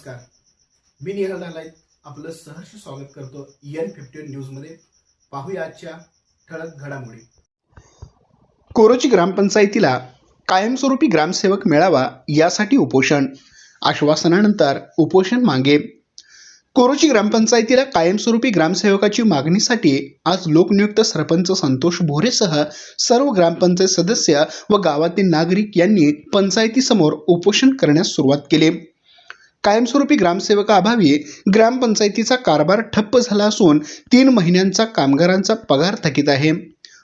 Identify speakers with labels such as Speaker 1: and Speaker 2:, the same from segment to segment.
Speaker 1: नमस्कार. मी निहाल नालायत आपलं सहर्ष स्वागत करतो एन फिफ्टीन न्यूजमध्ये. पाहूया आजच्या ठळक घडामोडी. कोरोची ग्रामपंचायतीला कायमस्वरूपी ग्रामसेवक मिळावा यासाठी उपोषण. आश्वासनानंतर उपोषण मागे. कोरोची ग्रामपंचायतीला कायमस्वरूपी ग्रामसेवकाची मागणीसाठी आज लोकनियुक्त सरपंच संतोष भोरेसह सर्व ग्रामपंचायत सदस्य व गावातील नागरिक यांनी पंचायतीसमोर उपोषण करण्यास सुरुवात केली. कायमस्वरूपी ग्रामसेवकाअभावी ग्रामपंचायतीचा कारभार ठप्प झाला असून तीन महिन्यांचा कामगारांचा पगार थकीत आहे.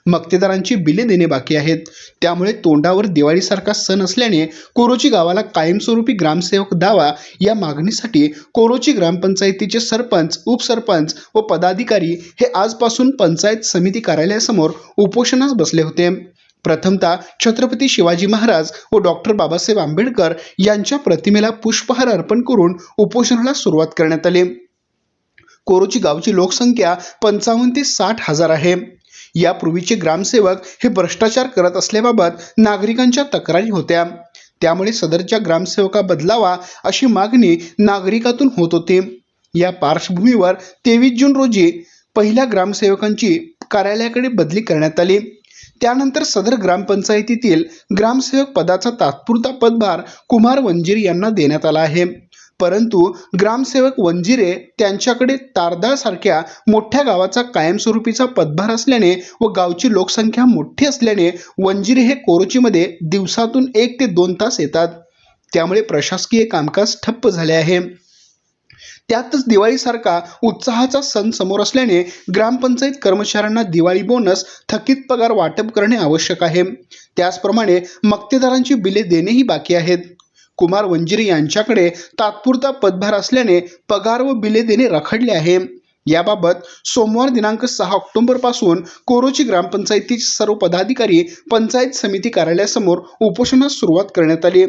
Speaker 1: मक्तेदारांची बिले देणे बाकी आहेत. त्यामुळे तोंडावर दिवाळीसारखा सण असल्याने कोरोची गावाला कायमस्वरूपी ग्रामसेवक दावा या मागणीसाठी कोरोची ग्रामपंचायतीचे सरपंच उपसरपंच व पदाधिकारी हे आजपासून पंचायत समिती कार्यालयासमोर उपोषणास बसले होते. प्रथमतः छत्रपती शिवाजी महाराज व डॉक्टर बाबासाहेब आंबेडकर यांच्या प्रतिमेला पुष्पहार अर्पण करून उपोषणाला सुरुवात करण्यात आली. कोरोची गावची लोकसंख्या पंचावन्न ते साठ हजार आहे. यापूर्वीचे ग्रामसेवक हे भ्रष्टाचार करत असल्याबाबत नागरिकांच्या तक्रारी होत्या. त्यामुळे सदरच्या ग्रामसेवका बदलावा अशी मागणी नागरिकातून होत होती. या पार्श्वभूमीवर तेवीस जून रोजी पहिल्या ग्रामसेवकांची कार्यालयाकडे बदली करण्यात आली. त्यानंतर सदर ग्रामपंचायतीतील ग्रामसेवक पदाचा तात्पुरता पदभार कुमार वंजिरे यांना देण्यात आला आहे. परंतु ग्रामसेवक वंजिरे त्यांच्याकडे तारदाळसारख्या मोठ्या गावाचा कायमस्वरूपीचा पदभार असल्याने व गावची लोकसंख्या मोठी असल्याने वंजिरे हे कोरोचीमध्ये दिवसातून एक ते दोन तास येतात. त्यामुळे प्रशासकीय कामकाज ठप्प झाले आहे. त्यातच दिवाळीसारखा उत्साहाचा सण समोर असल्याने ग्रामपंचायत कर्मचाऱ्यांना दिवाळी बोनस थकीत पगार वाटप करणे आवश्यक आहे. त्याचप्रमाणे मक्तेदारांची बिले देणेही बाकी आहेत. कुमार वंजिरे यांच्याकडे तात्पुरता पदभार असल्याने पगार व बिले देणे रखडले आहे. याबाबत सोमवार दिनांक सहा ऑक्टोबरपासून कोरोची ग्रामपंचायतीचे सर्व पदाधिकारी पंचायत समिती कार्यालयासमोर उपोषणास सुरुवात करण्यात आली.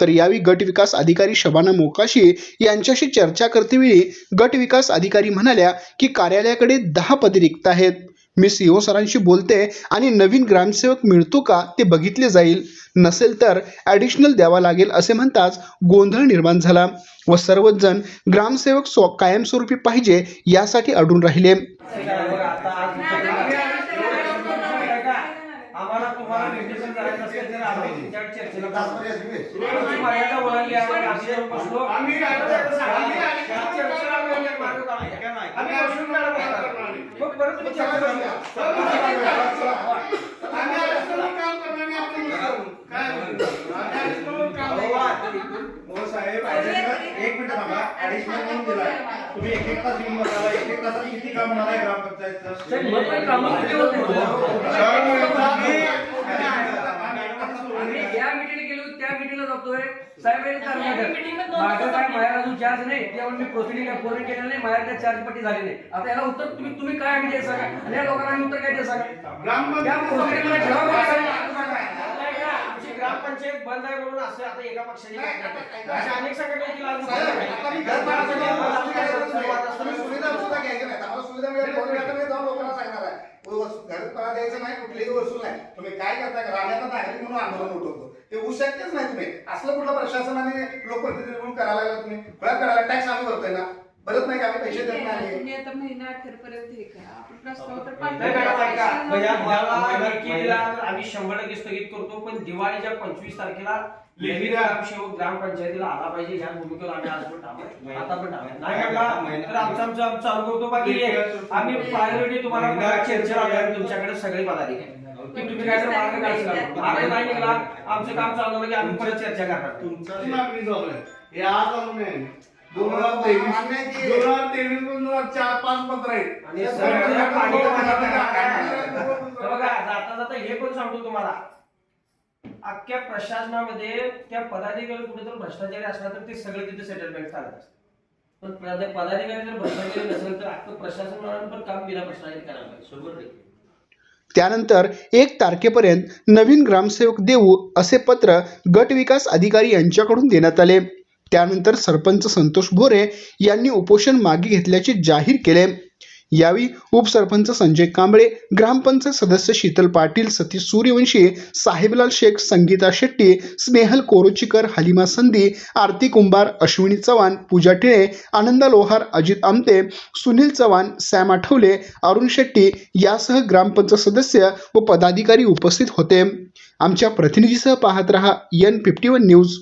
Speaker 1: तर यावेळी गट विकास अधिकारी शबाना मोकाशी यांच्याशी चर्चा करतेवेळी गट विकास अधिकारी म्हणाल्या की कार्यालयाकडे दहा पदे रिक्त आहेत. मी सीओ सरांशी बोलते आणि नवीन ग्रामसेवक मिळतो का ते बघितले जाईल. नसेल तर ॲडिशनल द्यावा लागेल असे म्हणताच गोंधळ निर्माण झाला व सर्वच जण ग्रामसेवक स्व कायमस्वरूपी पाहिजे यासाठी अडून राहिले
Speaker 2: आम्हाला तुम्हाला निर्देशन करायचं असेल तर आम्ही तुमच्याकडे चर्चेला बसू. तुमची मर्यादा ओलांडली आहे आम्ही बसलो
Speaker 3: आम्ही.
Speaker 2: मग परत.
Speaker 3: हो साहेब एक मिनिट थांबा ऍडिशनल म्हणून दिलाय तुम्ही एक एक तास येऊन बसाला एक एक तासात किती काम होणार आहे ग्रामपंचायतचं
Speaker 2: साहेब, मग पण कामं किती होत आम्ही ज्या त्या मीटिंगला जातोय. साहेब हे कारण आहे. माझं काय माझ्या अजून चार्ज नाही. त्यामुळे मी प्रोसिडिंग काय पूर्ण केलं नाही माझ्या काय चार्ज पट्टी झाली नाही. आता याला उत्तर तुम्ही तुम्ही काय आम्ही द्यायचं सांगा? आणि या लोकांना आम्ही उत्तर काय द्यायचं ग्रामपंचायत बंद आहे म्हणून असं आता एका पक्षाने काय? अशा अनेक
Speaker 3: पळा द्यायचं नाही. कुठलीही वस्तू नाही. तुम्ही काय करता? राहण्याचा नागरिक म्हणून आंदोलन उठवतो. ते होऊ शक्यच नाही तुम्ही. असलं कुठलं प्रशासनाने लोकप्रतिनिधी म्हणून करायला लागला तुम्ही. खुळा करायला टॅक्स आम्ही भरतोय ना. भरत नाही का आम्ही? पैसे देत नाही
Speaker 4: तुम्ही आता महिना अखेरपर्यंत हे करा. आपण प्रस्ताव तर
Speaker 2: नाही मॅडम ऐका. भैया, मला
Speaker 4: पाठवू.
Speaker 2: लेखी दिला तर आम्ही शंभर टक्के स्थगित करतो पण दिवाळीच्या पंचवीस तारखेला लेखी ग्रामसेवक ग्रामपंचायतीला आला पाहिजे ह्या भूमिकेवर आम्ही आज पण. आता पण थांबलोय. नाही म्हटला तर आमचं आमचं आमचं चालू करतो बाकी आम्ही प्रायोरिटी तुम्हाला आल्यावर तुमच्याकडे सगळे पदाधिकारी की तुम्ही काय तर मार्ग काढायचा मार्ग नाही निघाला. आमचं काम चालू की आम्ही परत चर्चा करणार.
Speaker 5: तुमची मागणी हे आज दोन हजार तेवीस दोन हजार तेवीसपासून दोन हजार चार पाच पत्र आहेत.
Speaker 2: आणि सगळ्यांना पाणी तर बघा जाता जाता हे पण सांगतो तुम्हाला. अख्ख्या प्रशासनामध्ये त्या पदाधिकारी कुठे जर भ्रष्टाचारी असला तर ते सगळे तिथे सेटलमेंट चालत असतात पण पद- पदाधिकारी जर भ्रष्टाचारी नसेल तर अख्खं प्रशासन म्हणून पण काम बिना भ्रष्टाचारी करायला पाहिजे. शंभर टक्के.
Speaker 1: त्यानंतर एक तारखेपर्यंत नवीन ग्रामसेवक देऊ असे पत्र गट विकास अधिकारी यांच्याकडून देण्यात आले. त्यानंतर सरपंच संतोष भोरे यांनी उपोषण मागे घेतल्याचे जाहीर केले. यावेळी उपसरपंच संजय कांबळे ग्रामपंचायत सदस्य शीतल पाटील सतीश सूर्यवंशी साहेबलाल शेख संगीता शेट्टी स्नेहल कोरोचीकर हलिमा संधी आरती कुंभार अश्विनी चव्हाण पूजा टिळे आनंदा लोहार अजित आमते सुनील चव्हाण सॅम आठवले अरुण शेट्टी यासह ग्रामपंचायत सदस्य व पदाधिकारी उपस्थित होते. आमच्या प्रतिनिधीसह पाहत रहा एन फिफ्टी वन न्यूज